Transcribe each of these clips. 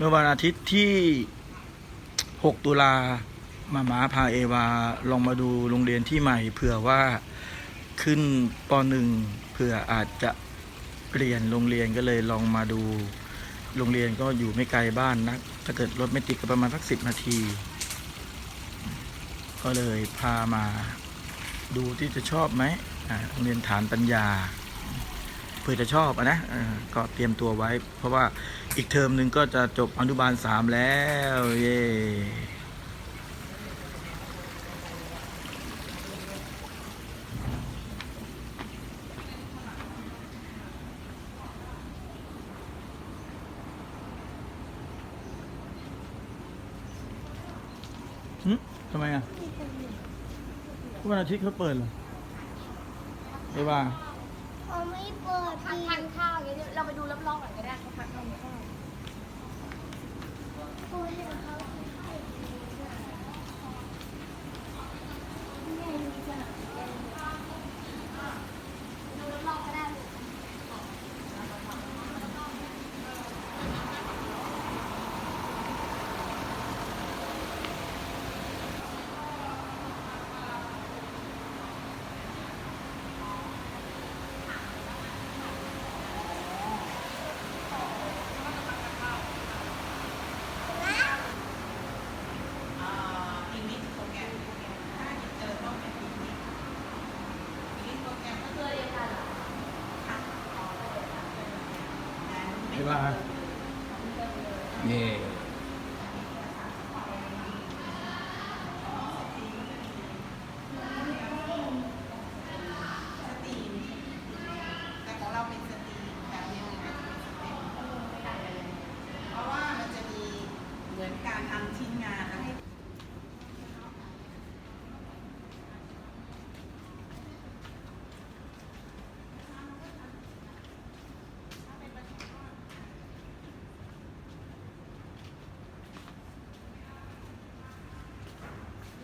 เมื่อวันอาทิตย์ที่ 6 ตุลามาม้าพาเอวา ลองมาดูโรงเรียนที่ใหม่เผื่อว่าขึ้นปหนึ่งเผื่ออาจจะเปลี่ยนโรงเรียนก็เลยลองมาดู โรงเรียนก็อยู่ไม่ไกลบ้านนัก ถ้าเกิดรถไม่ติดก็ประมาณสักสิบนาที ก็เลยพามาดูที่จะชอบไหมโรงเรียนฐานปัญญา เพื่อจะชอบอะนะก็เตรียมตัวไว้ เพราะว่าอีกเทอมหนึ่งก็จะจบอนุบาลสามแล้วเย่หึทำไมอะวันอาทิตย์เขาเปิดเหรอไม่ว่า เขาไม่เปิดทานดีทานข้าวอย่างเงี้ยเราไปดูรอบๆหน่อยก็ได้เขาพักทานข้าวเขาเห็นเขาให้ดีด้วยเนี่ยมีแบบ ดูรอบๆก็ได้ ไม่ว่าเย่ แต่ของเราเป็นสตรีมแบบนี้มันจะเป็นสเต็ปเพราะว่ามันจะมีเหมือนการทำชิ้นงานแล้วให้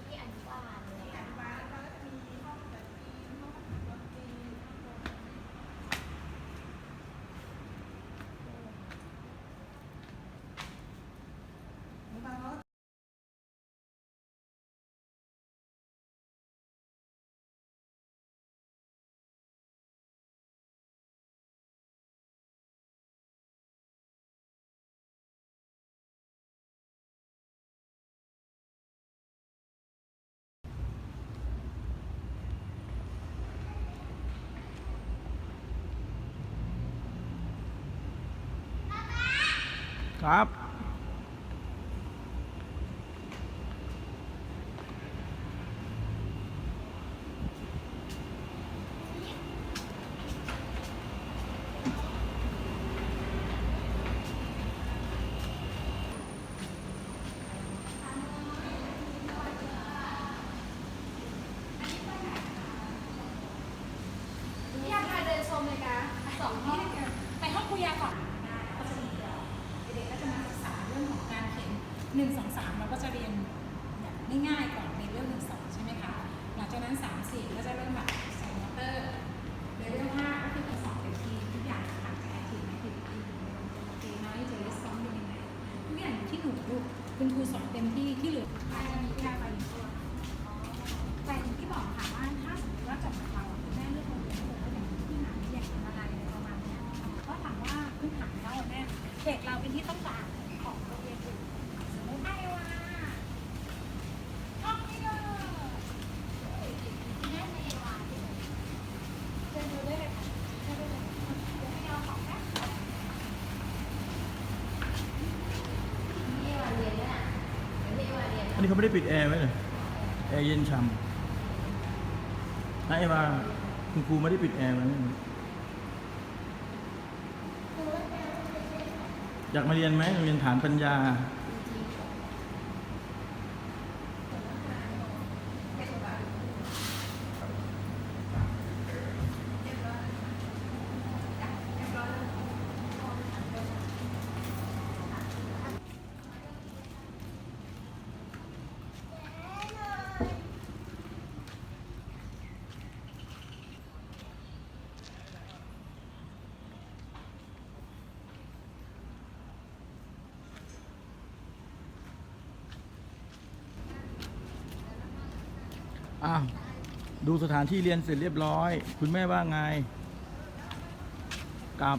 ที่อนุบาลเลย อธิบายแล้วก็มีห้องสตรีมห้องดนตรีอนุบาลเขา ครับอยากพาเดินชมเลยคะสองห้องไปห้องคุยาก่อน หนึ่งสองสามเราก็จะเรียนแบบง่ายๆก่อนในเรื่องหนึ่งสองใช่ไหมคะหลังจากนั้นสามสี่ก็จะเริ่มแบบใส่มอเตอร์ในเรื่องห้าก็คือการสอบเป็นทีมทุกอย่างผ่านการทีมนะทีมทีมทีมไหมจะรีสปอนเป็นยังไงทุกอย่างอยู่ที่หนูลูกคุณครูสอนเต็มที่ที่เหลือใครจะมีแค่ไปตัวแต่อย่างที่บอกค่ะว่าถ้าสมมติว่าจบจากเราคุณแม่เลือกโรงเรียนที่เราอยากที่ไหนอยากทำอะไรอะไรประมาณเนี้ยก็ถามว่าพื้นฐานแล้วอะแม่เด็กเราเป็นที่ต้องการของโรงเรียนอื่นสมมติไอ้ว่าห้องนี้เลยแม่ในวาเชิญดูได้เลยค่ะเชิญดูเลยเดี๋ยวให้เอาของแม่ นี่วันเรียนด้วยนะเดี๋ยว นี่เขาไม่ได้ปิดแอร์ไว้เลยแอร์เย็นช่ำนะเอวาคุณครูไม่ได้ปิดแอร์ไว้อยากมาเรียนไหมเรียนฐานปัญญา อ้าวดูสถานที่เรียนเสร็จเรียบร้อย คุณแม่ว่าไงกลับ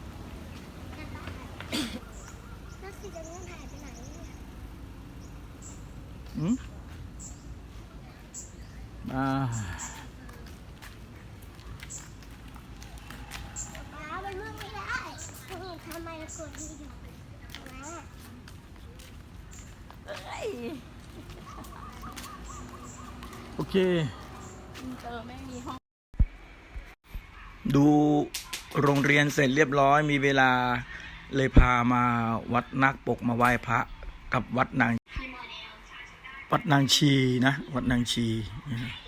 แล้วสีน้ำเงินหายไปไหนเนี่ยอืมอ่า ป้ามันเลือกไม่ได้ทำไมเรากดที่อยู่นะ โอเคเจอไม่มีห้องดูโรงเรียนเสร็จเรียบร้อยมีเวลาเลยพามาวัดนักปกมาไหว้พระกับวัดนาง วัดนางชีนะ วัดนางชีนะ